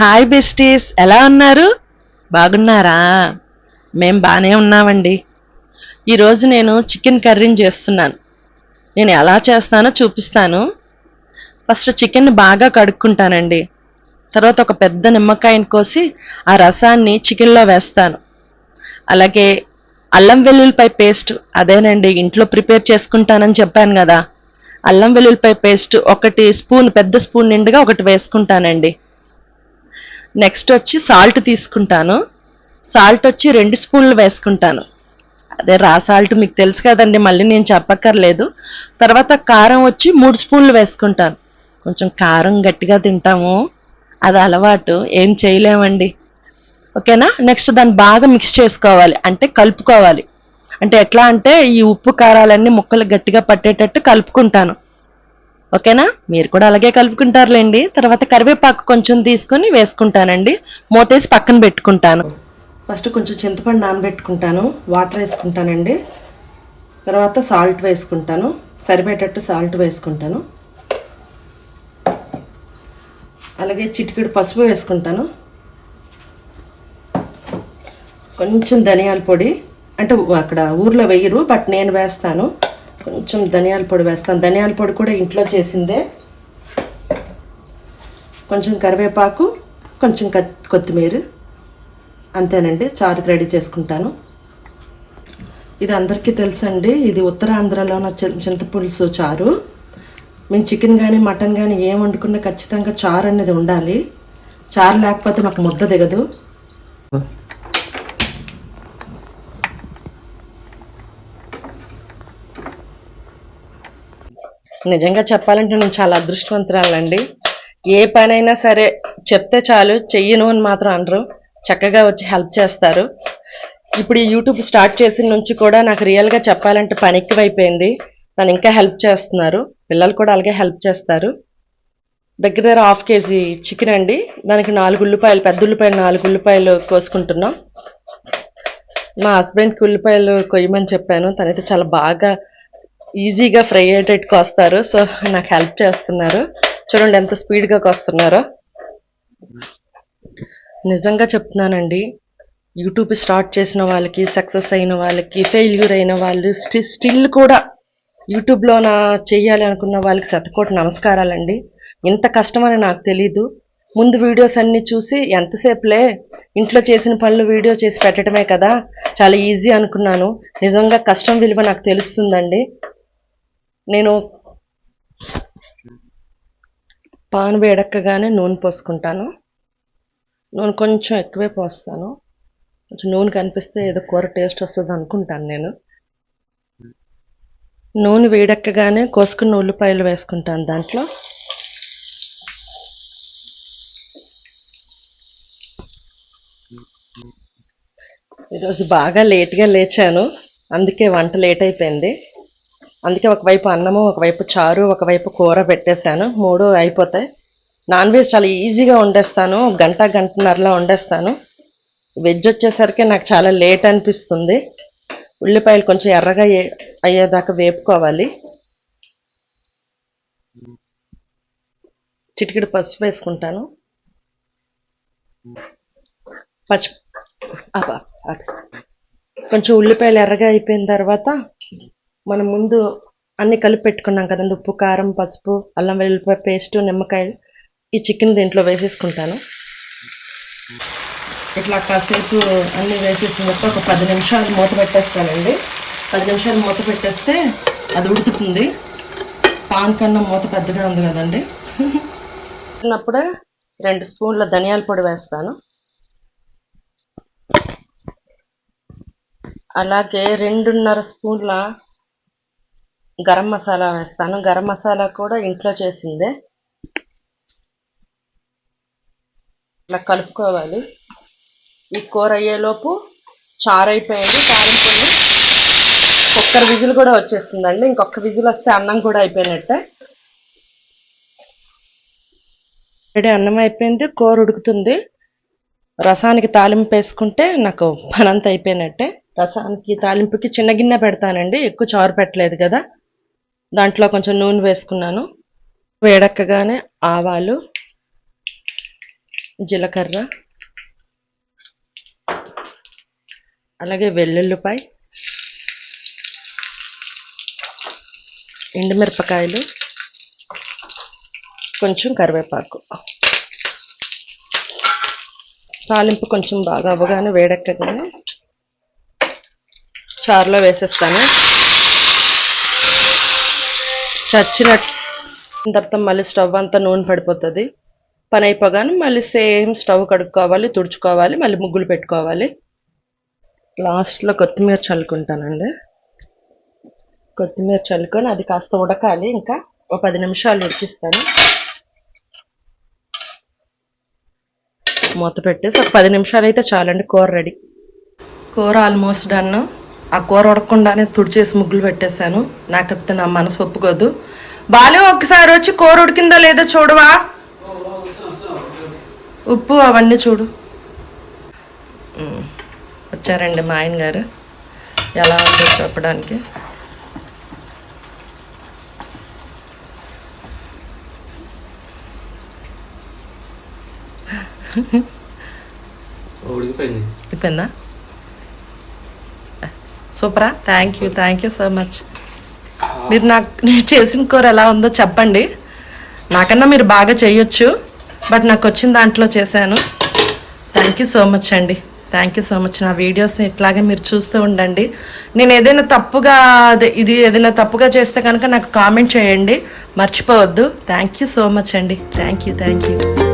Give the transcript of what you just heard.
Hi besties ఎలా ఉన్నారు? బాగున్నారా? మేం బాగానే ఉన్నామండి. ఈరోజు నేను చికెన్ కర్రీని చేస్తున్నాను. నేను ఎలా చేస్తానో చూపిస్తాను. ఫస్ట్ చికెన్ బాగా కడుక్కుంటానండి. తర్వాత ఒక పెద్ద నిమ్మకాయని కోసి ఆ రసాన్ని చికెన్లో వేస్తాను. అలాగే అల్లం వెల్లుల్లిపాయ పేస్ట్ అదేనండి ఇంట్లో ప్రిపేర్ చేసుకుంటానని చెప్పాను కదా. అల్లం వెల్లుల్లిపాయ పేస్ట్ ఒకటి స్పూన్ పెద్ద స్పూన్ నిండుగా ఒకటి వేసుకుంటానండి. నెక్స్ట్ వచ్చి సాల్ట్ తీసుకుంటాను. సాల్ట్ వచ్చి రెండు స్పూన్లు వేసుకుంటాను. అదే రా సాల్ట్ మీకు తెలుసు కదండి మళ్ళీ నేను చెప్పక్కర్లేదు. తర్వాత కారం వచ్చి మూడు స్పూన్లు వేసుకుంటాను. కొంచెం కారం గట్టిగా తింటాము. అది అలవాటు. ఏం చేయలేమండి. ఓకేనా? నెక్స్ట్ దాన్ని బాగా మిక్స్ చేసుకోవాలి. అంటే కలుపుకోవాలి. అంటే ఎట్లా అంటే ఈ ఉప్పు కారాలన్నీ ముక్కలు గట్టిగా పట్టేటట్టు కలుపుకుంటాను. ఓకేనా? మీరు కూడా అలాగే కలుపుకుంటారులేండి. తర్వాత కరివేపాకు కొంచెం తీసుకొని వేసుకుంటానండి. మూతేసి పక్కన పెట్టుకుంటాను. ఫస్ట్ కొంచెం చింతపండు నానబెట్టుకుంటాను. వాటర్ వేసుకుంటానండి. తర్వాత సాల్ట్ వేసుకుంటాను. సరిపోయేటట్టు సాల్ట్ వేసుకుంటాను. అలాగే చిటికెడు పసుపు వేసుకుంటాను. కొంచెం ధనియాల పొడి. అంటే అక్కడ ఊర్లో వేయరు బట్ నేను వేస్తాను. కొంచెం ధనియాల పొడి వేస్తాను. ధనియాల పొడి కూడా ఇంట్లో చేసిందే. కొంచెం కరివేపాకు కొంచెం కొత్తిమీర. అంతేనండి చారుకు రెడీ చేసుకుంటాను. ఇది అందరికీ తెలుసండి ఇది ఉత్తరాంధ్రలో ఉన్న చింతపులుసు చారు. మేము చికెన్ కానీ మటన్ కానీ ఏం వండుకున్నా ఖచ్చితంగా చారు అనేది ఉండాలి. చారు లేకపోతే మాకు ముద్ద దిగదు. నిజంగా చెప్పాలంటే నేను చాలా అదృష్టవంతురాలండి. ఏ పనైనా సరే చెప్తే చాలు చెయ్యను అని మాత్రం అనరు. చక్కగా వచ్చి హెల్ప్ చేస్తారు. ఇప్పుడు ఈ యూట్యూబ్ స్టార్ట్ చేసిన నుంచి కూడా నాకు రియల్గా చెప్పాలంటే పని ఎక్కువైపోయింది. తను ఇంకా హెల్ప్ చేస్తున్నారు. పిల్లలు కూడా అలాగే హెల్ప్ చేస్తారు. దగ్గర దగ్గర హాఫ్ కేజీ చికెన్ అండి. దానికి నాలుగు ఉల్లిపాయలు పెద్ద ఉల్లిపాయలు నాలుగు ఉల్లిపాయలు కోసుకుంటున్నాం. మా హస్బెండ్కి ఉల్లిపాయలు కొయ్యమని చెప్పాను. తనైతే చాలా బాగా ఈజీగా ఫ్రై అయ్యేటట్టుకు వస్తారు సో నాకు హెల్ప్ చేస్తున్నారు. చూడండి ఎంత స్పీడ్గా కోస్తున్నారో. నిజంగా చెప్తున్నానండి. యూట్యూబ్ స్టార్ట్ చేసిన వాళ్ళకి సక్సెస్ అయిన వాళ్ళకి ఫెయిల్యూర్ అయిన వాళ్ళు స్టి స్టిల్ కూడా యూట్యూబ్లో నా చేయాలి అనుకున్న వాళ్ళకి శతకోటి నమస్కారాలండి. ఇంత కష్టమని నాకు తెలీదు. ముందు వీడియోస్ అన్నీ చూసి ఎంతసేపులే ఇంట్లో చేసిన పనులు వీడియో చేసి పెట్టడమే కదా. చాలా ఈజీ అనుకున్నాను. నిజంగా కష్టం విలువ నాకు తెలుస్తుందండి. నేను పాన్ వేడెక్కగానే నూనె పోసుకుంటాను. నూనె కొంచెం ఎక్కువే పోస్తాను. కొంచెం నూనె కనిపిస్తే ఏదో కూర టేస్ట్ వస్తుంది అనుకుంటాను నేను. నూనె వేడెక్కగానే కోసుకున్న ఉల్లిపాయలు వేసుకుంటాను దాంట్లో. ఈరోజు బాగా లేట్గా లేచాను. అందుకే వంట లేట్ అయిపోయింది. అందుకే ఒకవైపు అన్నము ఒకవైపు చారు ఒకవైపు కూర పెట్టేశాను. మూడు అయిపోతాయి. నాన్ వెజ్ చాలా ఈజీగా వండేస్తాను. గంట గంటన్నరలో వండేస్తాను. వెజ్ వచ్చేసరికి నాకు చాలా లేట్ అనిపిస్తుంది. ఉల్లిపాయలు కొంచెం ఎర్రగా అయ్యేదాకా వేపుకోవాలి. చిటికిడి పసుపు వేసుకుంటాను. పచ్చి కొంచెం ఉల్లిపాయలు ఎర్రగా అయిపోయిన తర్వాత మనం ముందు అన్ని కలిపి పెట్టుకున్నాం కదండి. ఉప్పు కారం పసుపు అల్లం వెల్లుల్లిపాయ పేస్ట్ నిమ్మకాయలు ఈ చికెన్ దీంట్లో వేసేసుకుంటాను. ఇట్లా కాసేపు అన్నీ వేసేసిన తర్వాత ఒక పది నిమిషాలు మూత పెట్టేస్తానండి. పది నిమిషాలు మూత పెట్టేస్తే అది ఉడుకుతుంది. పాన్ కన్నా మూత పెద్దగా ఉంది కదండి. ఉన్నప్పుడే రెండు స్పూన్ల ధనియాల పొడి వేస్తాను. అలాగే రెండున్నర స్పూన్ల గరం మసాలా వేస్తాను. గరం మసాలా కూడా ఇంట్లో చేసిందే. ఇలా కలుపుకోవాలి. ఈ కూర అయ్యేలోపు చారు అయిపోయింది కుక్కర్ విజిల్ కూడా వచ్చేస్తుందండి. ఇంకొక విజిల్ వస్తే అన్నం కూడా అయిపోయినట్టే. రెడీ అన్నం అయిపోయింది. కూర ఉడుకుతుంది. రసానికి తాలింపు వేసుకుంటే నాకు పనంత అయిపోయినట్టే. రసానికి తాలింపుకి చిన్న గిన్నె పెడతానండి. ఎక్కువ చారు పెట్టలేదు కదా. దాంట్లో కొంచెం నూనె వేసుకున్నాను. వేడెక్కగానే ఆవాలు జీలకర్ర అలాగే వెల్లుల్లిపాయ ఎండుమిరపకాయలు కొంచెం కరివేపాకు. తాలింపు కొంచెం బాగా అవ్వగానే వేడెక్కగానే చారులో వేసేస్తాను. చచ్చిన తర్వాత మళ్ళీ స్టవ్ అంతా నూనె పడిపోతుంది. పని అయిపోగానే మళ్ళీ సేమ్ స్టవ్ కడుక్కోవాలి తుడుచుకోవాలి మళ్ళీ ముగ్గులు పెట్టుకోవాలి. లాస్ట్లో కొత్తిమీర చల్లుకుంటానండి. కొత్తిమీర చల్లుకొని అది కాస్త ఉడకాలి. ఇంకా ఒక పది నిమిషాలు ఉడికిస్తాను. మూత పెట్టేసి ఒక పది నిమిషాలు అయితే చాలండి కూర రెడీ. కూర ఆల్మోస్ట్ డన్. ఆ కూర ఉడకకుండానే తుడిచేసి ముగ్గులు పెట్టేశాను. నాకు చెప్తే నా మనసు ఒప్పుకోదు. బాలు ఒకసారి వచ్చి కూర ఉడికిందో లేదో చూడవా? ఉప్పు అవన్నీ చూడు. వచ్చారండి మా ఆయన గారు ఎలా ఉందో చెప్పడానికి. ఉడికిపోయింది? సూపరా? Thank you thank you so much మీరు నాకు నేను చేసిన కూర ఎలా ఉందో చెప్పండి. నాకన్నా మీరు బాగా చేయొచ్చు బట్ నాకు వచ్చిన దాంట్లో చేశాను. థ్యాంక్ యూ సో మచ్ అండి. థ్యాంక్ యూ సో మచ్ నా వీడియోస్ని ఇట్లాగే మీరు చూస్తూ ఉండండి. నేను ఏదైనా తప్పుగా అదే ఇది ఏదైనా తప్పుగా చేస్తే కనుక నాకు కామెంట్ చేయండి. మర్చిపోవద్దు. థ్యాంక్ యూ సో మచ్ అండి. Thank you thank you